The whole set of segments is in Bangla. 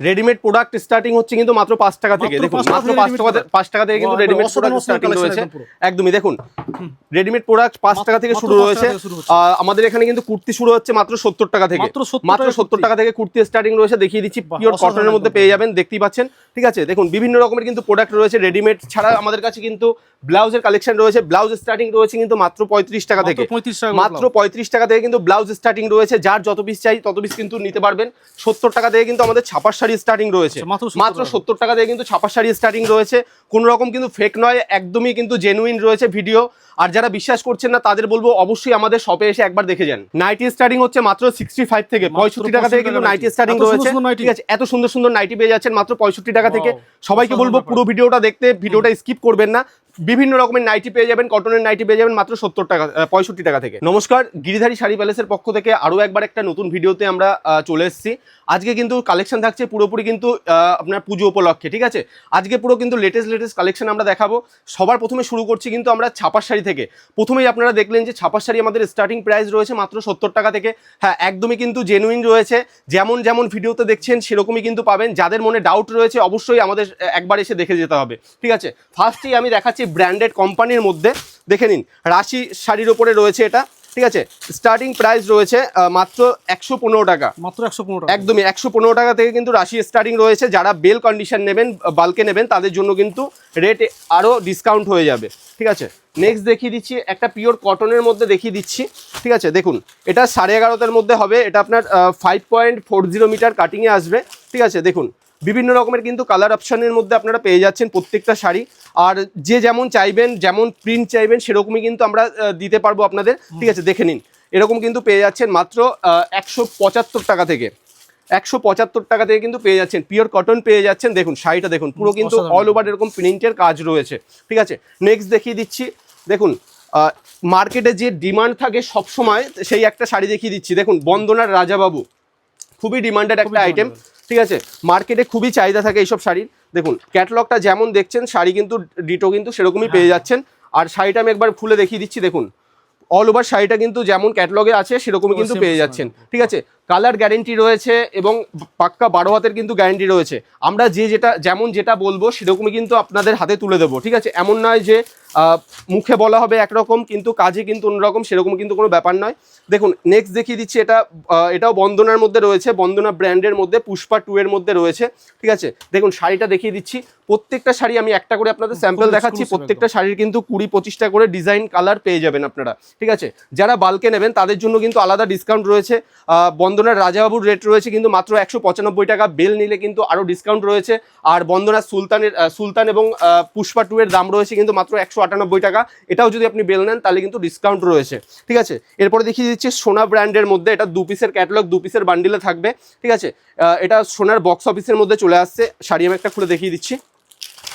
রেডিমেড প্রোডাক্ট স্টার্টিং হচ্ছে কিন্তু মাত্র পাঁচ টাকা থেকে দেখুন মাত্র পাঁচ টাকা পাঁচ টাকা থেকে কিন্তু রেডিমেড প্রোডাক্ট স্টার্টিং রয়েছে। একদমই দেখুন রেডিমেড প্রোডাক্ট পাঁচ টাকা থেকে শুরু রয়েছে। আহ, আমাদের এখানে কিন্তু কুর্তি শুরু হচ্ছে মাত্র সত্তর টাকা থেকে। মাত্র 70 মাত্র টাকায় সত্তর টাকা থেকে কুর্তি স্টার্টিং রয়েছে দেখিয়ে দিচ্ছি পিওর কটনের মধ্যে পেয়ে যাবেন দেখতেই পাচ্ছেন। ঠিক আছে দেখুন বিভিন্ন রকমের কিন্তু প্রোডাক্ট রয়েছে রেডিমেড ছাড়া আমাদের কাছে কিন্তু ব্লাউজের কালেকশন রয়েছে। ব্লাউজ স্টার্টিং রয়েছে কিন্তু মাত্র পঁয়ত্রিশ টাকা থেকে। 35 টাকা মাত্র পঁয়ত্রিশ টাকা থেকে কিন্তু ব্লাউজ স্টার্টিং রয়েছে। যার যত পিস চাই তত পিস কিন্তু নিতে পারবেন। সত্তর টাকা থেকে কিন্তু আমাদের ছাপার শাড়ি স্টার্টিং রয়েছে। আচ্ছা, মাত্র 70 মাত্র টাকা। সত্তর টাকা থেকে কিন্তু ছাপার শাড়ি স্টার্টিং রয়েছে। কোনো রকম কিন্তু ফেক নয় একদমই কিন্তু জেনুইন রয়েছে ভিডিও আর যারা বিশ্বাস করছেন না তাদের বলব অবশ্যই আমাদের শপে এসে একবার দেখে যান। নাইটি স্টার্টিং হচ্ছে মাত্র সিক্সটি ফাইভ থেকে পঁয়ষট্টি টাকা থেকে কিন্তু নাইটি স্টার্টিং রয়েছে। ঠিক আছে এত সুন্দর সুন্দর নাইটি পেয়ে যাচ্ছেন মাত্র পঁয়ষট্টি টাকা থেকে। সবাইকে বলব পুরো ভিডিওটা দেখতে ভিডিওটা স্কিপ করবেন না। বিভিন্ন রকমের নাইটি পেয়ে যাবেন কটনের নাইটি পেয়ে যাবেন মাত্র সত্তর টাকা পঁয়ষট্টি টাকা থেকে। নমস্কার, গিরিধারী শাড়ি প্যালেসের পক্ষ থেকে আরও একবার একটা নতুন ভিডিওতে আমরা চলে এসেছি। আজকে কিন্তু কালেকশন থাকছে পুরোপুরি কিন্তু আপনার পুজো উপলক্ষে, ঠিক আছে? আজকে পুরো কিন্তু লেটেস্ট লেটেস্ট কালেকশন আমরা দেখাবো। সবার প্রথমে শুরু করছি কিন্তু আমরা ছাপার শাড়ি থেকে। প্রথমেই আপনারা দেখলেন যে ছাপার শাড়ি আমাদের স্টার্টিং প্রাইস রয়েছে মাত্র সত্তর টাকা থেকে। হ্যাঁ একদমই কিন্তু জেনুইন রয়েছে। যেমন যেমন ভিডিওতে দেখছেন, সেরকমই কিন্তু পাবেন। যাদের মনে ডাউট রয়েছে, অবশ্যই আমাদের একবার এসে দেখে যেতে হবে, ঠিক আছে? ফার্স্টেই আমি দেখাচ্ছি ব্র্যান্ডেড কোম্পানির মধ্যে দেখে নিন। রাশি শাড়ির ওপরে রয়েছে এটা ঠিক আছে? স্টার্টিং প্রাইস রয়েছে মাত্র একশো পনেরো টাকা। মাত্র 115 টাকা। একদমই একশো পনেরো টাকা থেকে কিন্তু রাশি স্টার্টিং রয়েছে। যারা বেল কন্ডিশন নেবেন বালকে নেবেন তাদের জন্য কিন্তু রেট আরও ডিসকাউন্ট হয়ে যাবে ঠিক আছে? নেক্সট দেখিয়ে দিচ্ছি একটা পিওর কটনের মধ্যে দেখিয়ে দিচ্ছি ঠিক আছে? দেখুন এটা সাড়ে এগারোটার মধ্যে হবে এটা আপনার five point four zero metre কাটিংয়ে আসবে ঠিক আছে? দেখুন বিভিন্ন রকমের কিন্তু কালার অপশানের মধ্যে আপনারা পেয়ে যাচ্ছেন প্রত্যেকটা শাড়ি। আর যে যেমন চাইবেন যেমন প্রিন্ট চাইবেন সেরকমই কিন্তু আমরা দিতে পারব আপনাদের। ঠিক আছে দেখে নিন। এরকম কিন্তু পেয়ে যাচ্ছেন মাত্র একশো পঁচাত্তর টাকা থেকে। একশো পঁচাত্তর টাকা থেকে কিন্তু পেয়ে যাচ্ছেন। পিওর কটন পেয়ে যাচ্ছেন। দেখুন শাড়িটা দেখুন পুরো কিন্তু অল ওভার এরকম প্রিন্টের কাজ রয়েছে। ঠিক আছে নেক্সট দেখিয়ে দিচ্ছি। দেখুন মার্কেটে যে ডিমান্ড থাকে সব সময় সেই একটা শাড়ি দেখিয়ে দিচ্ছি। দেখুন বন্দনার রাজাবাবু। খুবই ডিমান্ডেড একটা আইটেম ঠিক আছে? মার্কেটে খুবই চাহিদা থাকে এইসব শাড়ির। দেখুন ক্যাটলগটা যেমন দেখছেন শাড়ি কিন্তু ডিটো কিন্তু সেরকমই পেয়ে যাচ্ছেন। আর শাড়িটা আমি একবার খুলে দেখিয়ে দিচ্ছি দেখুন। অল ওভার শাড়িটা কিন্তু যেমন ক্যাটলগে আছে সেরকমই কিন্তু পেয়ে যাচ্ছেন। ঠিক আছে? কালার গ্যারেন্টি রয়েছে এবং পাক্কা বারো হাতের কিন্তু গ্যারেন্টি রয়েছে। আমরা যে যেটা যেমন যেটা বলব সেরকমই কিন্তু আপনাদের হাতে তুলে দেবো ঠিক আছে? এমন নয় যে মুখে বলা হবে একরকম কিন্তু কাজে কিন্তু অন্যরকম সেরকম কিন্তু কোনো ব্যাপার নয়। দেখুন নেক্সট দেখিয়ে দিচ্ছি এটা এটাও বন্দনার মধ্যে রয়েছে বন্দনা ব্র্যান্ডের মধ্যে পুষ্পা টু এর মধ্যে রয়েছে ঠিক আছে? দেখুন শাড়িটা দেখিয়ে দিচ্ছি প্রত্যেকটা শাড়ি আমি একটা করে আপনাদের স্যাম্পল দেখাচ্ছি প্রত্যেকটা শাড়ির কিন্তু কুড়ি পঁচিশটা করে ডিজাইন কালার পেয়ে যাবেন আপনারা ঠিক আছে? যারা বালকে নেবেন তাদের জন্য কিন্তু আলাদা ডিসকাউন্ট রয়েছে আহ, বন্দনার রাজাবাবুর রেট রয়েছে কিন্তু মাত্র একশো পঁচানব্বই টাকা। বেল নিলে কিন্তু আরও ডিসকাউন্ট রয়েছে। আর বন্দনার সুলতানের সুলতান এবং পুষ্পা টু এর দাম রয়েছে কিন্তু মাত্র একশো আটানব্বই টাকা। এটাও যদি আপনি বেল নেন, তাহলে কিন্তু ডিসকাউন্ট রয়েছে। ঠিক আছে? এরপরে দেখিয়ে দিচ্ছি সোনা ব্র্যান্ডের মধ্যে। এটা দু পিসের ক্যাটালগ দু পিসের বান্ডিলে থাকবে। ঠিক আছে? এটা সোনার বক্স অফিসের মধ্যে চলে আসছে। শাড়ি আমি একটা খুলে দেখিয়ে দিচ্ছি।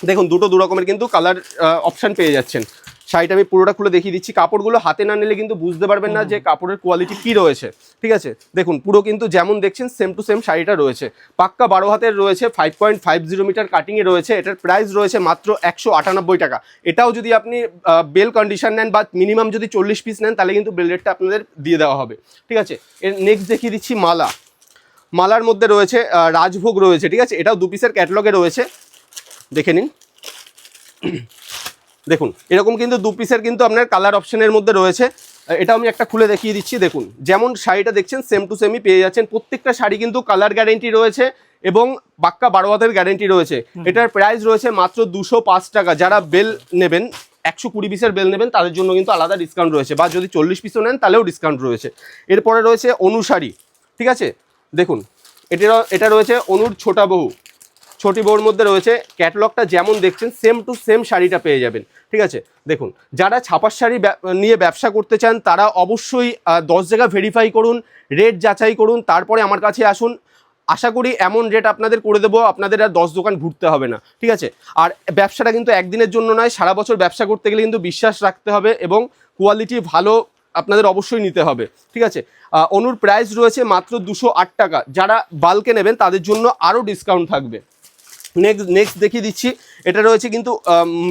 দেখুন, দুটো দু রকমের কিন্তু কালার অপশান পেয়ে যাচ্ছেন। শাড়িটা আমি পুরোটা খুলে দেখিয়ে দিচ্ছি। কাপড়গুলো হাতে না নিলে কিন্তু বুঝতে পারবেন না যে কাপড়ের কোয়ালিটি কি রয়েছে। ঠিক আছে? দেখুন পুরো কিন্তু যেমন দেখছেন সেম টু সেম শাড়িটা রয়েছে। পাক্কা বারো হাতের রয়েছে five point five zero metre কাটিংয়ে রয়েছে। এটার প্রাইস রয়েছে মাত্র একশো আটানব্বই টাকা। এটাও যদি আপনি বেল কন্ডিশন নেন বা মিনিমাম যদি চল্লিশ পিস নেন তাহলে কিন্তু বেল রেটটা আপনাদের দিয়ে দেওয়া হবে। ঠিক আছে? এর নেক্সট দেখিয়ে দিচ্ছি মালা। মালার মধ্যে রয়েছে রাজভোগ রয়েছে। ঠিক আছে? এটাও দু পিসের ক্যাটলগে রয়েছে। দেখে নিন। দেখুন এরকম কিন্তু দু পিসের কিন্তু আপনার কালার অপশনের মধ্যে রয়েছে। এটা আমি একটা খুলে দেখিয়ে দিচ্ছি দেখুন। যেমন শাড়িটা দেখছেন সেম টু সেমই পেয়ে যাচ্ছেন। প্রত্যেকটা শাড়ি কিন্তু কালার গ্যারেন্টি রয়েছে এবং বাক্কা বারো হাতের গ্যারেন্টি রয়েছে। এটার প্রাইস রয়েছে মাত্র দুশো পাঁচ টাকা। যারা বেল নেবেন একশো কুড়ি পিসের বেল নেবেন তাদের জন্য কিন্তু আলাদা ডিসকাউন্ট রয়েছে। বা যদি চল্লিশ পিসও নেন তাহলেও ডিসকাউন্ট রয়েছে। এরপরে রয়েছে অনুসারী ঠিক আছে? দেখুন এটা এটা রয়েছে অনুর ছোটা বহু ছোটি বউর মধ্যে রয়েছে ক্যাটালগটা যেমন দেখছেন সেম টু সেম শাড়িটা পেয়ে যাবেন। ঠিক আছে? দেখুন, যারা ছাপার শাড়ি নিয়ে ব্যবসা করতে চান, তারা অবশ্যই দশ জায়গা ভেরিফাই করুন রেট যাচাই করুন, তারপরে আমার কাছে আসুন। আশা করি এমন রেট আপনাদের করে দেবো, আপনাদের আর দশ দোকান ঘুরতে হবে না। ঠিক আছে? আর ব্যবসাটা কিন্তু একদিনের জন্য নয়, সারা বছর ব্যবসা করতে গেলে কিন্তু বিশ্বাস রাখতে হবে এবং কোয়ালিটি ভালো আপনাদের অবশ্যই নিতে হবে। ঠিক আছে? অনুর প্রাইস রয়েছে মাত্র দুশো টাকা। যারা বাল্কে নেবেন, তাদের জন্য আরও ডিসকাউন্ট থাকবে। নেক্সট নেক্সট দেখিয়ে দিচ্ছি। এটা রয়েছে কিন্তু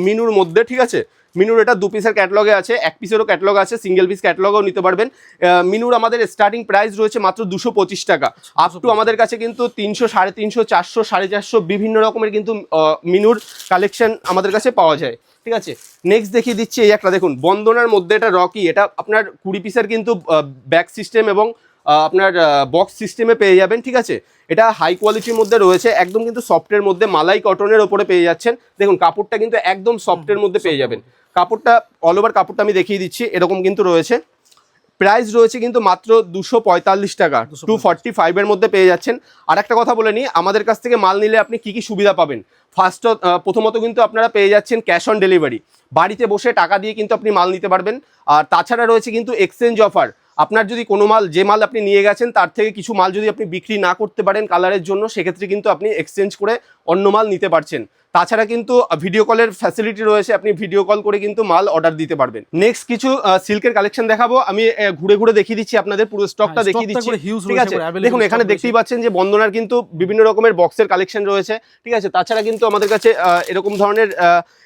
মিনুর মধ্যে ঠিক আছে? মিনুর এটা দু পিসের ক্যাটলগে আছে এক পিসেরও ক্যাটলগ আছে সিঙ্গেল পিস ক্যাটলগও নিতে পারবেন। মিনুর আমাদের স্টার্টিং প্রাইস রয়েছে মাত্র দুশো পঁচিশ টাকা। আপ টু আমাদের কাছে কিন্তু তিনশো সাড়ে তিনশো চারশো সাড়ে চারশো বিভিন্ন রকমের কিন্তু মিনুর কালেকশন আমাদের কাছে পাওয়া যায়। ঠিক আছে? নেক্সট দেখিয়ে দিচ্ছি এই একটা। দেখুন বন্দনার মধ্যে এটা রকি এটা আপনার কুড়ি পিসের কিন্তু ব্যাক সিস্টেম এবং আপনার বক্স সিস্টেমে পেয়ে যাবেন, ঠিক আছে? এটা হাই কোয়ালিটির মধ্যে রয়েছে, একদম কিন্তু সফটের মধ্যে, মালাই কটনের ওপরে পেয়ে যাচ্ছেন। দেখুন, কাপড়টা কিন্তু একদম সফটের মধ্যে পেয়ে যাবেন। কাপড়টা অল ওভার কাপড়টা আমি দেখিয়ে দিচ্ছি, এরকম কিন্তু রয়েছে। প্রাইস রয়েছে কিন্তু মাত্র দুশো পঁয়তাল্লিশ টাকা টু ফর্টি ফাইভের মধ্যে পেয়ে যাচ্ছেন। আর একটা কথা বলে নিই, আমাদের কাছ থেকে মাল নিলে আপনি কি কি সুবিধা পাবেন? ফার্স্ট প্রথমত কিন্তু আপনারা পেয়ে যাচ্ছেন ক্যাশ অন ডেলিভারি বাড়িতে বসে টাকা দিয়ে কিন্তু আপনি মাল নিতে পারবেন। আর তাছাড়া রয়েছে কিন্তু এক্সচেঞ্জ অফার আপনার যদি কোনো মাল, যে মাল আপনি নিয়ে গেছেন, তার থেকে কিছু মাল যদি আপনি বিক্রি না করতে পারেন কালারের জন্য, সেক্ষেত্রে কিন্তু আপনি এক্সচেঞ্জ করে অন্য মাল নিতে পারছেন। তাছাড়া কিন্তু ভিডিও কলের ফ্যাসিলিটি রয়েছে আপনি ভিডিও কল করে কিন্তু মাল অর্ডার দিতে পারবেন। নেক্সট কিছু সিল্কের কালেকশন দেখাবো আমি ঘুরে ঘুরে দেখিয়ে দিচ্ছি আপনাদের পুরো স্টকটা হ্যাঁ, দেখিয়ে দিচ্ছি। ঠিক আছে? দেখুন এখানে দেখতেই পাচ্ছেন যে বন্দনার কিন্তু বিভিন্ন রকমের বক্সের কালেকশন রয়েছে। ঠিক আছে? তাছাড়া কিন্তু আমাদের কাছে এরকম ধরনের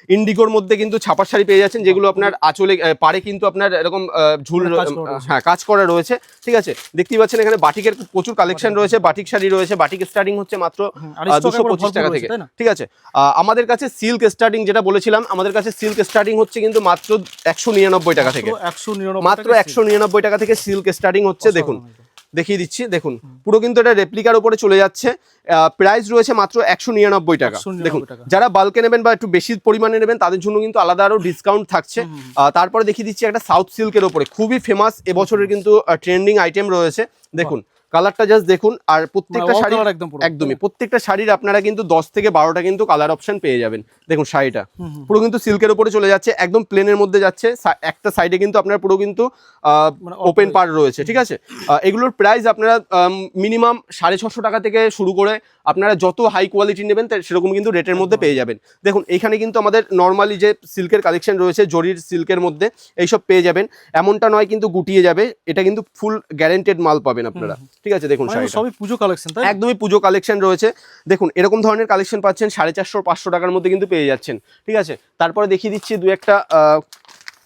ইন্ডিগোর মধ্যে কিন্তু ছাপার শাড়ি পেয়ে যাচ্ছেন যেগুলো আপনার আঁচলে পারে কিন্তু আপনার এরকম ঝুল মানে। হ্যাঁ কাজ করা রয়েছে। ঠিক আছে? দেখতেই পাচ্ছেন এখানে বাটিকের প্রচুর কালেকশন রয়েছে বাটিক শাড়ি রয়েছে বাটিক স্টার্টিং হচ্ছে মাত্র হুম, দুশো পঁচিশ টাকা থেকে। ঠিক আছে? আহ, আমাদের কাছে সিল্ক স্টার্টিং যেটা বলেছিলাম আমাদের কাছে সিল্ক স্টার্টিং হচ্ছে কিন্তু মাত্র একশো নিরানব্বই টাকা থেকে। মাত্র একশো নিরানব্বই টাকা থেকে সিল্ক স্টার্টিং হচ্ছে দেখুন। দেখিয়ে দিচ্ছি দেখুন। পুরো কিন্তু এটা রেপ্লিকার উপরে চলে যাচ্ছে। প্রাইস রয়েছে মাত্র একশো নিরানব্বই টাকা। দেখুন যারা বাল্কে নেবেন বা একটু বেশি পরিমাণে নেবেন তাদের জন্য কিন্তু আলাদা আরও ডিসকাউন্ট থাকছে। তারপরে দেখিয়ে দিচ্ছি একটা সাউথ সিল্কের ওপরে খুবই ফেমাস এবছরের কিন্তু ট্রেন্ডিং আইটেম রয়েছে। দেখুন কালারটা জাস্ট দেখুন আর প্রত্যেকটা মানে শাড়ি একদম একদমই প্রত্যেকটা শাড়ির আপনারা কিন্তু দশ থেকে বারোটা কিন্তু কালার অপশন পেয়ে যাবেন। দেখুন শাড়িটা পুরো কিন্তু সিল্কের উপরে চলে যাচ্ছে একদম প্লেনের মধ্যে যাচ্ছে একটা সাইডে কিন্তু আপনার পুরো কিন্তু মানে ওপেন open পার রয়েছে ঠিক আছে? এগুলোর প্রাইস আপনারা মিনিমাম সাড়ে ছশো টাকা থেকে শুরু করে আপনারা যত হাই কোয়ালিটি নেবেন সেরকম কিন্তু রেটের মধ্যে পেয়ে যাবেন। দেখুন এখানে কিন্তু আমাদের নর্মালি যে সিল্কের কালেকশন রয়েছে জরির সিল্কের মধ্যে এইসব পেয়ে যাবেন। এমনটা নয় কিন্তু গুটিয়ে যাবে এটা কিন্তু ফুল গ্যারেন্টেড মাল পাবেন আপনারা ঠিক আছে দেখুন মানে সবই পুজো কালেকশন তাই একদমই পুজো কালেকশন রয়েছে। দেখুন এরকম ধরনের কালেকশন পাচ্ছেন সাড়ে চারশো পাঁচশো টাকার মধ্যে কিন্তু পেয়ে যাচ্ছেন। ঠিক আছে? তারপরে দেখিয়ে দিচ্ছি দু একটা আহ,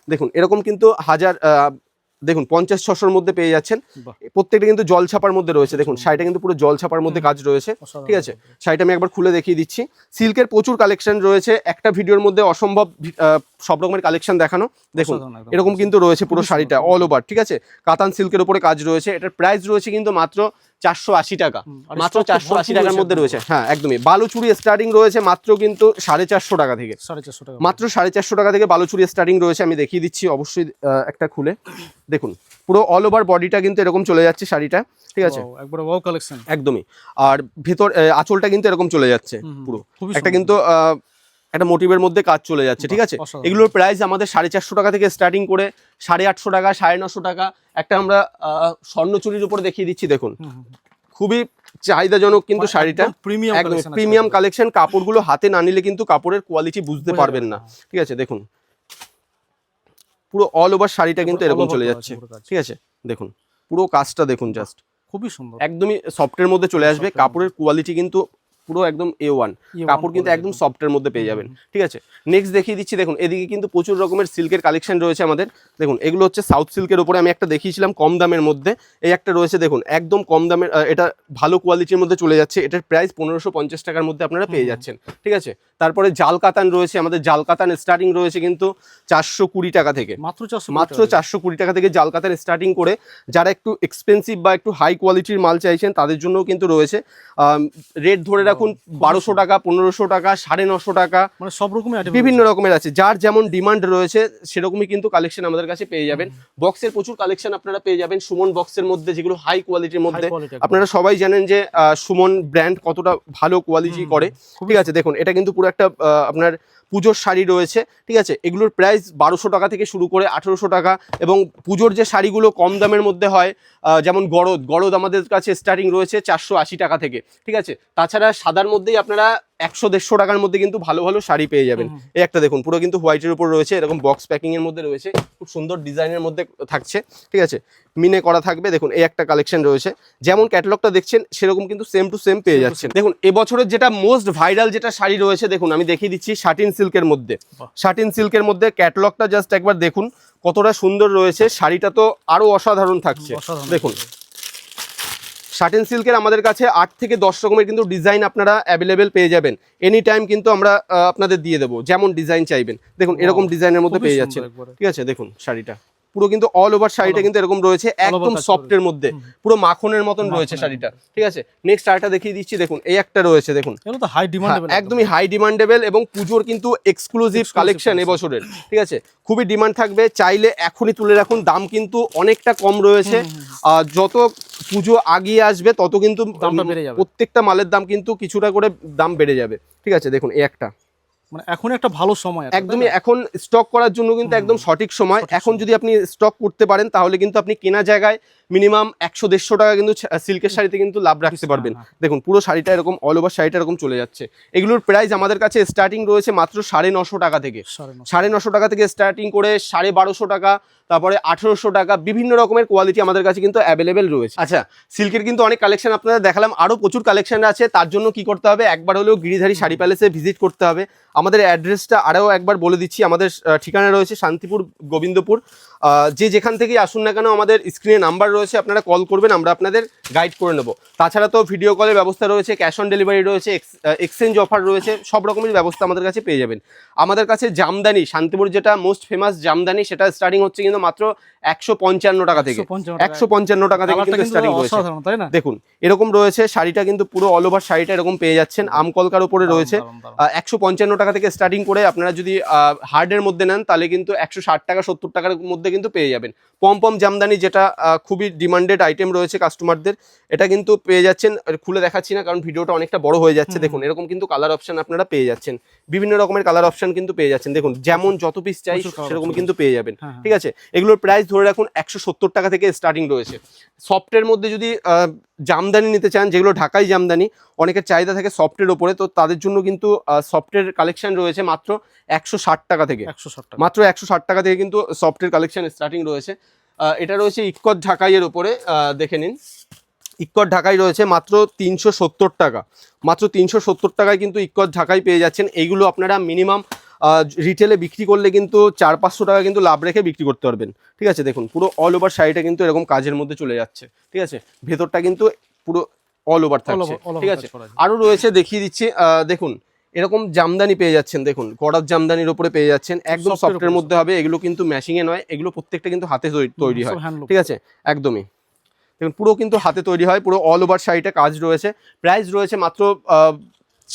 দেখুন এরকম কিন্তু হাজার আহ, দেখুন পঞ্চাশ ছশোর মধ্যে পেয়ে যাচ্ছেন। প্রত্যেকটা কিন্তু জল ছাপার মধ্যে রয়েছে। দেখুন শাড়িটা কিন্তু পুরো জল ছাপার মধ্যে কাজ রয়েছে। ঠিক আছে? শাড়িটা আমি একবার খুলে দেখিয়ে দিচ্ছি। সিল্কের প্রচুর কালেকশন রয়েছে। একটা ভিডিওর মধ্যে অসম্ভব সব রকমের কালেকশন দেখানো। দেখুন এরকম কিন্তু রয়েছে পুরো শাড়িটা অল ওভার ঠিক আছে? কাতান সিল্কের উপরে কাজ রয়েছে। এটার প্রাইস রয়েছে কিন্তু মাত্র চারশো আশি টাকা। মাত্র চারশো আশি টাকার মধ্যে রয়েছে। হ্যাঁ একদমই। বালুচুরি স্টার্টিং রয়েছে মাত্র কিন্তু সাড়ে চারশো টাকা থেকে। টাকা। মাত্র সাড়ে চারশো টাকা থেকে বালুচুরি স্টার্টিং রয়েছে আমি দেখিয়ে দিচ্ছি অবশ্যই একটা খুলে। দেখুন পুরো অল ওভার বডিটা কিন্তু এরকম চলে যাচ্ছে শাড়িটা ঠিক আছে? একবারে ওয়াও কালেকশন একদমই। আর ভেতর আঁচলটা কিন্তু এরকম চলে যাচ্ছে পুরো। একটা কিন্তু আহ, একটা মোটিভের মধ্যে কাজ চলে যাচ্ছে ঠিক আছে? এগুলোর প্রাইস আমাদের সাড়ে চারশো টাকা থেকে স্টার্টিং করে সাড়ে আটশো টাকা সাড়ে নশো টাকা একটা আমরা স্বর্ণচুরির উপর দেখিয়ে দিচ্ছি দেখুন। খুবই চাহিদাজনক কিন্তু শাড়িটা। প্রিমিয়াম একদম প্রিমিয়াম কালেকশন কাপড়গুলো হাতে না নিলে কিন্তু কাপড়ের কোয়ালিটি বুঝতে পারবেন না। ঠিক আছে দেখুন। পুরো অল ওভার শাড়িটা কিন্তু এরকম চলে যাচ্ছে। ঠিক আছে দেখুন। পুরো কাজটা দেখুন জাস্ট খুবই সুন্দর। একদমই সফটের মধ্যে চলে আসবে কাপড়ের কোয়ালিটি কিন্তু পুরো একদম এ ওয়ান কাপড় কিন্তু একদম। সফটের মধ্যে পেয়ে যাবেন। ঠিক আছে? নেক্সট দেখিয়ে দিচ্ছি দেখুন এদিকে কিন্তু প্রচুর রকমের সিল্কের কালেকশন রয়েছে আমাদের। দেখুন এগুলো হচ্ছে সাউথ সিল্কের উপরে আমি একটা দেখিয়েছিলাম কম দামের মধ্যে। এই একটা রয়েছে দেখুন একদম কম দামের এটা ভালো কোয়ালিটির মধ্যে চলে যাচ্ছে। এটার প্রাইস পনেরোশো পঞ্চাশ টাকার মধ্যে আপনারা পেয়ে যাচ্ছেন। ঠিক আছে? তারপরে জাল কাতান রয়েছে আমাদের জাল কাতান স্টার্টিং রয়েছে কিন্তু চারশো কুড়ি টাকা থেকে। মাত্র চারশো মাত্র চারশো কুড়ি টাকা থেকে জাল কাতান স্টার্টিং করে যারা একটু এক্সপেন্সিভ বা একটু হাই কোয়ালিটির মাল চাইছেন তাদের জন্যও কিন্তু রয়েছে। রেট ধরে রাখুন বারোশো টাকা পনেরোশো টাকা সাড়ে নশো টাকা। মানে সব রকমের বিভিন্ন রকমের আছে। যার যেমন ডিমান্ড রয়েছে সেরকমই কিন্তু কালেকশন আমাদের কাছে পেয়ে যাবেন। বক্সের প্রচুর কালেকশন আপনারা পেয়ে যাবেন। সুমন বক্সের মধ্যে যেগুলো হাই কোয়ালিটির মধ্যে। আপনারা সবাই জানেন যে আহ, সুমন ব্র্যান্ড কতটা ভালো কোয়ালিটি করে। ঠিক আছে দেখুন এটা কিন্তু পুরো একটা আপনার পুজোর শাড়ি রয়েছে, ঠিক আছে? এগুলোর প্রাইস বারোশো টাকা থেকে শুরু করে আঠেরোশো টাকা এবং পুজোর যে শাড়িগুলো কম দামের মধ্যে হয় যেমন গরদ গরদ আমাদের কাছে স্টার্টিং রয়েছে চারশো আশি টাকা থেকে, ঠিক আছে? তাছাড়া সাদার মধ্যেই আপনারা একশো দেড়শো টাকার মধ্যে কিন্তু ভালো ভালো শাড়ি পেয়ে যাবেন। এই একটা দেখুন পুরো কিন্তু হোয়াইটের উপর রয়েছে এরকম বক্স প্যাকিং এর মধ্যে রয়েছে খুব সুন্দর ডিজাইনের মধ্যে থাকছে ঠিক আছে? মিনে করা থাকবে দেখুন এই একটা কালেকশন রয়েছে। যেমন ক্যাটালগটা দেখছেন সেরকম কিন্তু সেম টু সেম পেয়ে যাচ্ছেন। দেখুন এবছরের যেটা মোস্ট ভাইরাল যেটা শাড়ি রয়েছে দেখুন আমি দেখিয়ে দিচ্ছি শাটিন সিল্কের মধ্যে। শাটিন সিল্কের মধ্যে ক্যাটালগটা জাস্ট একবার দেখুন কতটা সুন্দর রয়েছে। শাড়িটা তো আরও অসাধারণ থাকছে। দেখুন শাটিন সিল্কের আমাদের কাছে আট থেকে দশ রকমের কিন্তু ডিজাইন আপনারা অ্যাভেলেবেল পেয়ে যাবেন। এনি টাইম কিন্তু আমরা আপনাদের দিয়ে দেবো যেমন ডিজাইন চাইবেন। দেখুন এরকম ডিজাইনের মধ্যে পেয়ে যাচ্ছে যাচ্ছেন। ঠিক আছে দেখুন শাড়িটা। পুরো কিন্তু অল ওভার শাড়িটা কিন্তু এরকম রয়েছে একদম সফটের মধ্যে। পুরো মাখনের মতন রয়েছে শাড়িটা ঠিক আছে? নেক্সট শাড়িটা দেখিয়ে দিচ্ছি দেখুন এই একটা রয়েছে দেখুন। হাই ডিমান্ডেবল হ্যাঁ, একদমই হাই ডিমান্ডেবল এবং পুজোর কিন্তু এক্সক্লুসিভ কালেকশন এবছরের ঠিক আছে? খুবই ডিমান্ড থাকবে চাইলে এখনই তুলে রাখুন দাম কিন্তু অনেকটা কম রয়েছে। আর যত পুজো আগিয়ে আসবে তত কিন্তু। প্রত্যেকটা মালের দাম কিন্তু কিছুটা করে দাম বেড়ে যাবে ঠিক আছে? দেখুন এই একটা। মানে এখন একটা ভালো সময় একদমই এখন স্টক করার জন্য কিন্তু একদম সঠিক সময়। এখন যদি আপনি স্টক করতে পারেন তাহলে কিন্তু আপনি কেনা জায়গায় মিনিমাম একশো দেড়শো টাকা কিন্তু সিল্কের শাড়িতে কিন্তু লাভ রাখতে পারবেন। হ্যাঁ, দেখুন পুরো শাড়িটা এরকম অল ওভার শাড়িটা এরকম চলে যাচ্ছে। এগুলোর প্রাইস আমাদের কাছে স্টার্টিং রয়েছে মাত্র সাড়ে নশো টাকা থেকে। সাড়ে নশো। টাকা থেকে স্টার্টিং করে সাড়ে বারোশো টাকা তারপরে আঠেরোশো টাকা বিভিন্ন রকমের কোয়ালিটি আমাদের কাছে কিন্তু অ্যাভেলেবেল রয়েছে। আচ্ছা সিল্কের কিন্তু অনেক কালেকশন আপনাদের দেখালাম আরও প্রচুর কালেকশন আছে, তার জন্য কি করতে হবে? একবার হলেও গিরিধারী শাড়ি প্যালেসে ভিজিট করতে হবে। আমাদের অ্যাড্রেসটা আরও একবার বলে দিচ্ছি, আমাদের ঠিকানা রয়েছে শান্তিপুর, গোবিন্দপুর। যে যেখান থেকেই আসুন না কেন, আমাদের স্ক্রিনে নাম্বার রয়েছে, আপনারা কল করবেন, আমরা আপনাদের গাইড করে নেব। তাছাড়া তো ভিডিও কলের ব্যবস্থা রয়েছে ক্যাশ অন ডেলিভারি রয়েছে এক্সচেঞ্জ অফার রয়েছে, সব রকমের ব্যবস্থা আমাদের কাছে পেয়ে যাবেন। আমাদের কাছে জামদানি, শান্তিপুর যেটা মোস্ট ফেমাস জামদানি, সেটা স্টার্টিং হচ্ছে কিন্তু মাত্র একশো পঞ্চান্ন টাকা থেকে। একশো পঞ্চান্ন টাকা। থেকে কিন্তু স্টার্টিং রয়েছে? দেখুন এরকম রয়েছে শাড়িটা কিন্তু পুরো অল ওভার শাড়িটা এরকম পেয়ে যাচ্ছেন। আমকলকার উপরে রয়েছে। একশো পঞ্চান্ন টাকা থেকে স্টার্টিং করে আপনারা যদি হার্ডের মধ্যে নেন তাহলে কিন্তু একশো ষাট টাকা সত্তর টাকার মধ্যে কিন্তু পেয়ে যাবেন। পম পম জামদানি যেটা খুবই ডিমান্ডেড আইটেম রয়েছে কাস্টমারদের এটা কিন্তু পেয়ে যাচ্ছেন। খুলে দেখাচ্ছি না কারণ ভিডিওটা অনেকটা বড় হয়ে যাচ্ছে। দেখুন এরকম কিন্তু কালার অপশন আপনারা পেয়ে যাচ্ছেন। বিভিন্ন রকমের কালার অপশন কিন্তু পেয়ে যাচ্ছেন। দেখুন যেমন যত পিস চাই সেরকম কিন্তু পেয়ে যাবেন। হ্যাঁ, হ্যাঁ। ঠিক আছে? এগুলোর প্রাইস ধরে রাখুন একশো সত্তর টাকা থেকে স্টার্টিং রয়েছে। সফটের মধ্যে যদি জামদানি নিতে চান যেগুলো ঢাকাই জামদানি অনেকের চাহিদা থাকে সফটের ওপরে তো তাদের জন্য কিন্তু সফটের কালেকশন রয়েছে মাত্র একশো ষাট টাকা থেকে। একশো ষাট টাকা। মাত্র একশো ষাট টাকা থেকে কিন্তু সফটের কালেকশন স্টার্টিং রয়েছে। এটা রয়েছে ইক্কত ঢাকাইয়ের ওপরে দেখে নিন। ইক্কত ঢাকাই রয়েছে মাত্র তিনশো সত্তর টাকা। মাত্র তিনশো সত্তর টাকায় কিন্তু ইক্কত ঢাকাই পেয়ে যাচ্ছেন। এইগুলো আপনারা মিনিমাম রিটেলে বিক্রি করলে কিন্তু চার পাঁচশো টাকা কিন্তু লাভ রেখে বিক্রি করতে পারবেন। ঠিক আছে? দেখুন পুরো অল ওভার শাড়িটা কিন্তু এরকম কাজের মধ্যে চলে যাচ্ছে। ঠিক আছে? ভেতরটা কিন্তু পুরো অল ওভার থাকছে। ঠিক আছে? আরও রয়েছে দেখিয়ে দিচ্ছি আহ, দেখুন এরকম জামদানি পেয়ে যাচ্ছেন দেখুন গড়ার জামদানির উপরে পেয়ে যাচ্ছেন। একদম সফটের মধ্যে হবে এগুলো কিন্তু ম্যাশিং এ নয় এগুলো প্রত্যেকটা কিন্তু হাতে তৈরি হয়। ঠিক আছে? একদমই। দেখুন পুরো কিন্তু হাতে তৈরি হয় পুরো অল ওভার শাড়িটা কাজ রয়েছে। প্রাইস রয়েছে মাত্র আহ,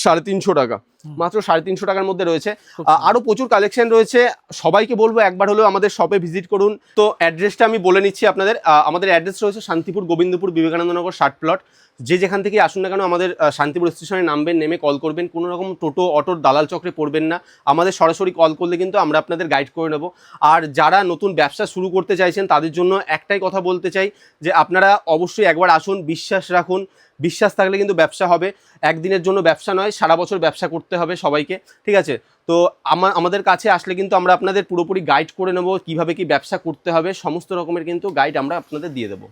সাড়ে তিনশো টাকা। মাত্র সাড়ে তিনশো টাকার মধ্যে রয়েছে। আহ, আরও প্রচুর কালেকশন রয়েছে। সবাইকে বলব একবার হলেও আমাদের শপে ভিজিট করুন। তো অ্যাড্রেসটা আমি বলে নিচ্ছি আপনাদের। আমাদের অ্যাড্রেস রয়েছে শান্তিপুর গোবিন্দপুর বিবেকানন্দনগর ষাট প্লট যে যেখান থেকে আসুন না কেন আমাদের শান্তিপুর স্টেশনে নামবেন নেমে কল করবেন। কোনো রকম টোটো অটোর দালাল চক্রে পড়বেন না। আমাদের সরাসরি কল করলে কিন্তু আমরা আপনাদের গাইড করে নেব। আর যারা নতুন ব্যবসা শুরু করতে চাইছেন তাদের জন্য একটাই কথা বলতে চাই যে আপনারা অবশ্যই একবার আসুন বিশ্বাস রাখুন। বিশ্বাস থাকলে কিন্তু ব্যবসা হবে। একদিনের জন্য ব্যবসা নয়, সারা বছর ব্যবসা করতে হবে সবাইকে, ঠিক আছে? তো আমার আমাদের কাছে আসলে কিন্তু আমরা আপনাদের পুরোপুরি গাইড করে নেব কীভাবে কি ব্যবসা করতে হবে, সমস্ত রকমের কিন্তু গাইড আমরা আপনাদের দিয়ে দেবো।